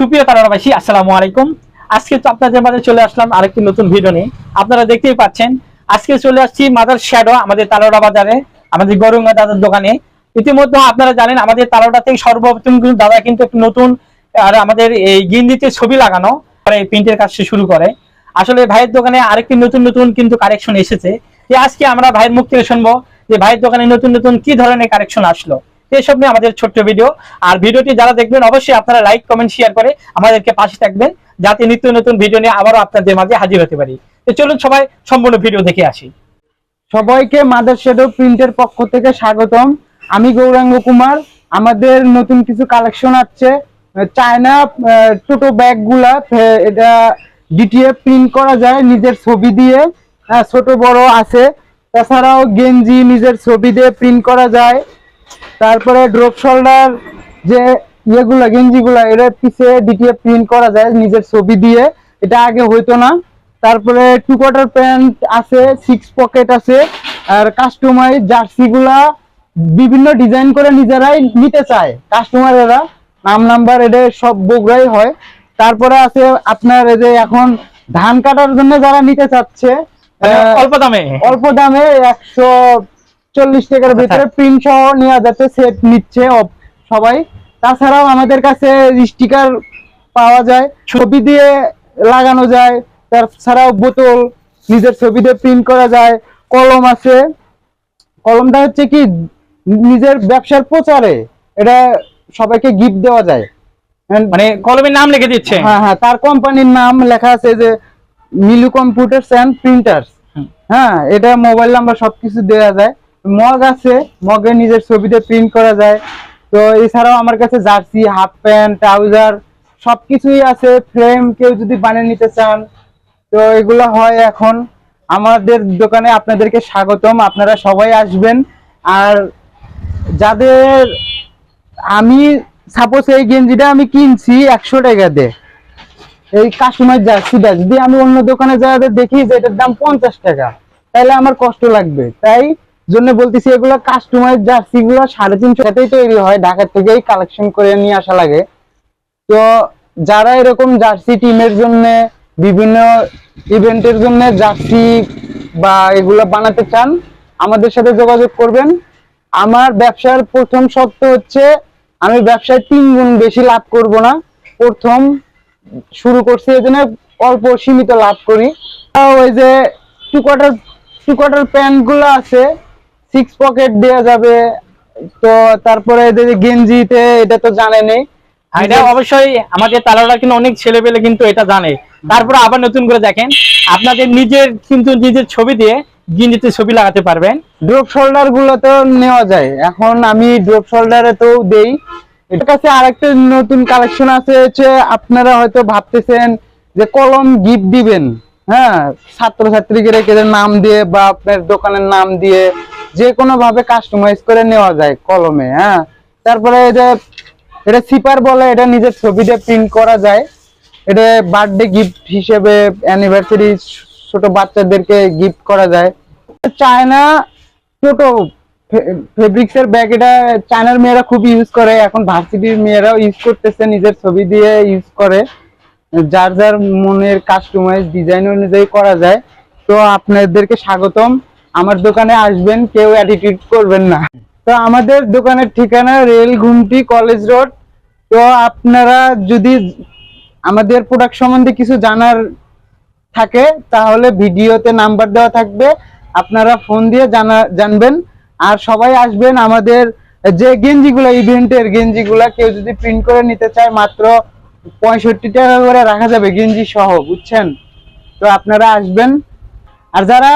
সুপ্রিয় তারাবাসী আসসালামু আলাইকুম। আজকে তো আপনাদের মাঝে চলে আসলাম আরেকটি নতুন ভিডিও নিয়ে। আপনারা দেখতেই পাচ্ছেন, আজকে চলে আসছি মাদার শ্যাডো, আমাদের তালোড়া বাজারে, আমাদের গরুঙ্গা দাদার দোকানে। ইতিমধ্যে আপনারা জানেন, আমাদের তালোড়া থেকে সর্বপ্রথম দাদা কিন্তু একটি নতুন, আর আমাদের এই গিন্দিতে ছবি লাগানো এই প্রিন্টের কাজ শুরু করে। আসলে ভাইয়ের দোকানে আরেকটি নতুন নতুন কিন্তু কারেকশন এসেছে। যে আজকে আমরা ভাইয়ের মুখ থেকে শুনব যে ভাইয়ের দোকানে নতুন নতুন কি ধরনের কারেকশন আসলো। এসব নিয়ে আমাদের ছোট্ট ভিডিও আর ভিডিওটি যারা দেখবেন অবশ্যই আপনারা লাইক কমেন্ট শেয়ার করে আমাদেরকে পাশে থাকবেন যাতে নিত্য নতুন ভিডিও নিয়ে আবারও আপনাদের মাঝে হাজির হতে পারি। তো চলুন সবাই সম্পূর্ণ ভিডিও দেখে আসি। সবাইকে মাদার শেডো প্রিন্টের পক্ষ থেকে স্বাগতম। আমি গৌরাঙ্গ কুমার। আমাদের নতুন কিছু কালেকশন আছে। চায়না আহ, ছোট ব্যাগগুলা এটা ডিটিএ প্রিন্ট করা যায় নিজের ছবি দিয়ে। ছোট বড় আছে। তাছাড়াও গেঞ্জি নিজের ছবি দিয়ে প্রিন্ট করা যায়। তারপরে ড্রপ শোল্ডার যে ইয়েগুলা গেঞ্জিগুলা এটা পিছে ডিটিএফ প্রিন্ট করা যায় নিজের ছবি দিয়ে। এটা আগে হইতো না। তারপরে টু কোয়ার্টার প্যান্ট আছে সিক্স পকেট আছে আর কাস্টমাইজ জার্সি গুলা বিভিন্ন ডিজাইন করে নিজেরাই নিতে চায় কাস্টমারেরা নাম নাম্বার এটা সব বগুড়াই হয়। তারপরে আছে আপনার এই যে এখন ধান কাটার জন্য যারা নিতে চাচ্ছে মানে অল্প দামে? অল্প দামে একশো চল্লিশ টাকার ভিতরে প্রিন্ট সহ নেওয়া যাচ্ছে সেট নিচ্ছে সবাই। তাছাড়াও আমাদের কাছে স্টিকার পাওয়া যায় ছবি দিয়ে লাগানো যায় তাছাড়াও বোতল নিজের ছবি দিয়ে প্রিন্ট করা যায় কলম আছে। কলমটা হচ্ছে কি নিজের ব্যবসার প্রচারে এটা সবাইকে গিফট দেওয়া যায়। মানে কলমের নাম লিখে দিচ্ছে। হ্যাঁ হ্যাঁ তার কোম্পানির নাম লেখা আছে যে মিলু কম্পিউটার্স অ্যান্ড প্রিন্টার্স হ্যাঁ এটা মোবাইল নাম্বার সবকিছু দেওয়া যায়। মগ আছে মগে নিজের ছবিতে প্রিন্ট করা যায়। তো এছাড়াও আমার কাছে জার্সি হাফ প্যান্ট ট্রাউজার সবকিছুই আছে। ফ্রেম কেউ যদি বানিয়ে নিতে চান, তো এগুলো হয় এখন। আমাদের দোকানে আপনাদেরকে স্বাগতম। আপনারা সবাই আসবেন। আর যাদের আমি সাপোজ এই গেঞ্জিটা আমি কিনছি একশো টাকা দিয়ে এই কাস্টমার জার্সিটা যদি আমি অন্য দোকানে যাতে দেখি যে এটার দাম পঞ্চাশ টাকা, তাহলে আমার কষ্ট লাগবে। তাই জন্য বলতেছি এগুলো কাস্টমার জার্সি গুলো সাড়ে তিনশো তৈরি হয়। ঢাকা থেকেই কালেকশন করে নিয়ে আসা লাগে। তো যারা এরকম জার্সি টিমের জন্য, বিভিন্ন ইভেন্টের জন্য জার্সি বা এগুলো বানাতে চান, আমাদের সাথে যোগাযোগ করবেন। আমার ব্যবসার প্রথম শর্ত হচ্ছে, আমি ব্যবসায় তিন গুণ বেশি লাভ করব না। প্রথম শুরু করছি এই জন্য অল্প সীমিত লাভ করি। ওই যে টু কোয়ার্টার টু কোয়ার্টার প্যান্টগুলো আছে সিক্স পকেট দেওয়া যাবে। তো তারপরে গেঞ্জিতে এটা তো আর এটা অবশ্যই আমাদের কিন্তু অনেক ছেলে পেলে কিন্তু এটা জানে। তারপরে আবার নতুন করে দেখেন আপনাদের নিজের কিন্তু নিজের ছবি দিয়ে গিঞ্জিতে ছবি লাগাতে পারবেন। ড্রপ শোল্ডারগুলো তো নেওয়া যায়। এখন আমি ড্রপ শোল্ডারে তো দেই। এর কাছে আরেকটা নতুন কালেকশন আছে হচ্ছে আপনারা হয়তো ভাবতেছেন যে কলম গিফট দিবেন। হ্যাঁ ছাত্রছাত্রীকে রেখে নাম দিয়ে বা আপনার দোকানের নাম দিয়ে যে কোনো ভাবে কাস্টমাইজ করে নেওয়া যায় কলমে হ্যাঁ? তারপরে যে, এটা সিপার বলে, এটা নিজের ছবি দিয়ে প্রিন্ট করা যায়। এটা বার্থডে গিফট হিসেবে অ্যানিভার্সারি ছোট বাচ্চাদেরকে গিফট করা যায়। চায়না ছোট ফেব্রিক্স এর ব্যাগ এটা চায়নার মেয়েরা খুব ইউজ করে, এখন ভার্সিটির মেয়েরাও ইউজ করতেছে, নিজের ছবি দিয়ে ইউজ করে। যার যার মনের কাস্টমাইজ ডিজাইন অনুযায়ী করা যায়। তো আপনাদেরকে স্বাগতম। আমার দোকানে আসবেন, কেউ অ্যাটিটিউড করবেন না। তো আমাদের দোকানের ঠিকানা রেল ঘুমটি কলেজ রোড। তো আপনারা যদি আমাদের প্রোডাক্ট সম্বন্ধে কিছু জানার থাকে, তাহলে ভিডিওতে নাম্বার দেওয়া থাকবে। আপনারা ফোন দিয়ে জানা, জানবেন। আর সবাই আসবেন আমাদের যে গেঞ্জিগুলো, ইভেন্টের গেঞ্জিগুলা, কেউ যদি প্রিন্ট করে নিতে চায়, মাত্র পঁয়ষট্টি টাকা করে রাখা যাবে গেঞ্জি সহ, বুঝছেন? তো আপনারা আসবেন। আর যারা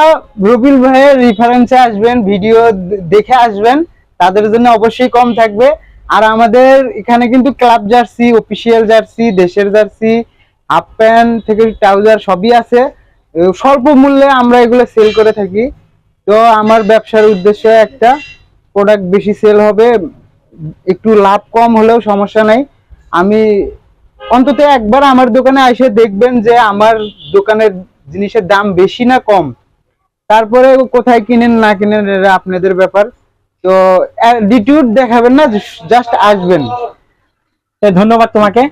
রবিল ভাইয়ের রেফারেন্সে আসবেন ভিডিও দেখে আসবেন, তাদের জন্য অবশ্যই কম থাকবে। আর আমাদের এখানে কিন্তু ক্লাব জার্সি অফিসিয়াল জার্সি দেশের জার্সি হাফ প্যান্ট থেকে ট্রাউজার সবই আছে। স্বল্প মূল্যে আমরা এগুলো সেল করে থাকি। তো আমার ব্যবসার উদ্দেশ্য একটা প্রোডাক্ট বেশি সেল হবে। একটু লাভ কম হলেও সমস্যা নাই। আমি অন্তত একবার আমার দোকানে এসে দেখবেন যে আমার দোকানের জিনিসের দাম বেশি না কম? তারপরে কোথায় কিনেন, না কিনেন, এটা আপনাদের ব্যাপার। তো, অ্যাটিটিউড দেখাবেন না, জাস্ট আসবেন। ধন্যবাদ তোমাকে।